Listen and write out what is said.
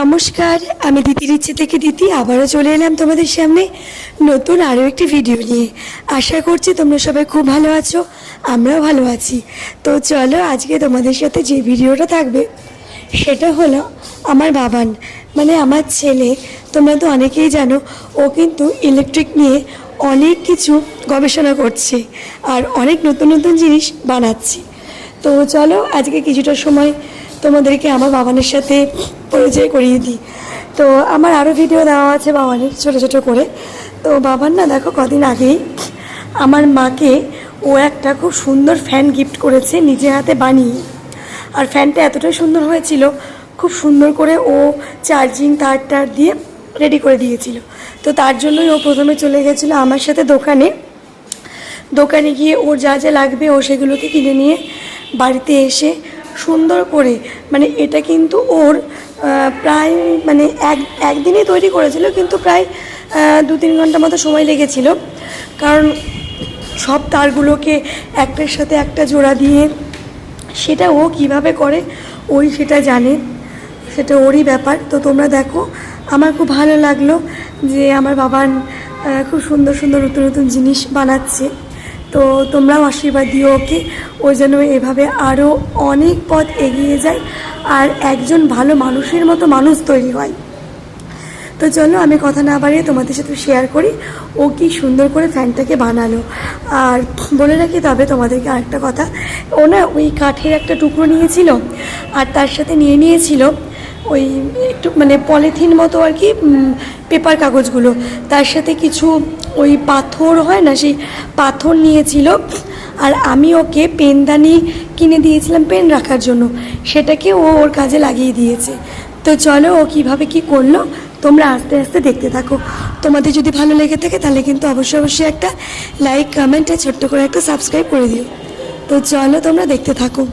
নমস্কার, আমি দিদির ইচ্ছে থেকে দিদি আবারও চলে এলাম তোমাদের সামনে নতুন আরও একটি ভিডিও নিয়ে। আশা করছি তোমরা সবাই খুব ভালো আছো, আমরাও ভালো আছি। তো চলো আজকে তোমাদের সাথে যে ভিডিওটা থাকবে, সেটা হলো আমার বাবান মানে আমার ছেলে। তোমরা তো অনেকেই জানো, ও কিন্তু ইলেকট্রিক নিয়ে অনেক কিছু গবেষণা করছে আর অনেক নতুন নতুন জিনিস বানাচ্ছে। তো চলো, আজকে কিছুটা সময় তোমাদেরকে আমার বাবানের সাথে পরিচয় করিয়ে দিই। তো আমার আরও ভিডিও দেওয়া আছে বাবানের, ছোটো ছোটো করে। তো বাবার না দেখো কদিন আগেই আমার মাকে ও একটা খুব সুন্দর ফ্যান গিফট করেছে নিজে হাতে বানিয়ে। আর ফ্যানটা এতটাই সুন্দর হয়েছিল, খুব সুন্দর করে ও চার্জিং তার টার দিয়ে রেডি করে দিয়েছিল। তো তার জন্যই ও প্রথমে চলে গেছিল আমার সাথে দোকানে। দোকানে গিয়ে ওর যা যা লাগবে ও সেগুলোকে কিনে নিয়ে বাড়িতে এসে সুন্দর করে মানে এটা কিন্তু ওর প্রায় মানে এক, একদিনই তৈরি করেছিল, কিন্তু প্রায় দু তিন ঘণ্টা মতো সময় লেগেছিল। কারণ সব তারগুলোকে একটার সাথে একটা জোড়া দিয়ে সেটা ও কীভাবে করে, ওই সেটা জানে। সেটা ওরই ব্যাপার। তো তোমরা দেখো, আমার খুব ভালো লাগল যে আমার বাবান খুব সুন্দর সুন্দর নতুন নতুন জিনিস বানাচ্ছে। তো তোমরাও আশীর্বাদ দিও ওকে। ও যেন এভাবে আরও অনেক পথ এগিয়ে যায় আর একজন ভালো মানুষের মতো মানুষ তৈরি হয়। তো চলো আমি কথা না বাড়িয়ে তোমাদের সাথে শেয়ার করি। ও কি সুন্দর করে ফ্যানটাকে বানালো। আর বলে রাখি তবে তোমাদেরকে আরেকটা কথা। ও না ওই কাঠের একটা টুকরো নিয়েছিল আর তার সাথে নিয়ে নিয়েছিল ওই একটু মানে পলিথিন মতো আর কি পেপার কাগজগুলো। তার সাথে কিছু ওই পাথর হয় না, সেই পাথর নিয়েছিল। আর আমি ওকে পেনদানি কিনে দিয়েছিলাম, পেন রাখার জন্য। সেটাকে ও ওর কাজে লাগিয়ে দিয়েছে। তো চলো ও কীভাবে কি করল, তোমরা আস্তে আস্তে দেখতে থাকো। তোমাদের যদি ভালো লেগে থাকে, তাহলে কিন্তু অবশ্যই অবশ্যই একটা লাইক কমেন্ট আর ছোট্ট করে একটা সাবস্ক্রাইব করে দিও। তো চলো তোমরা দেখতে থাকো।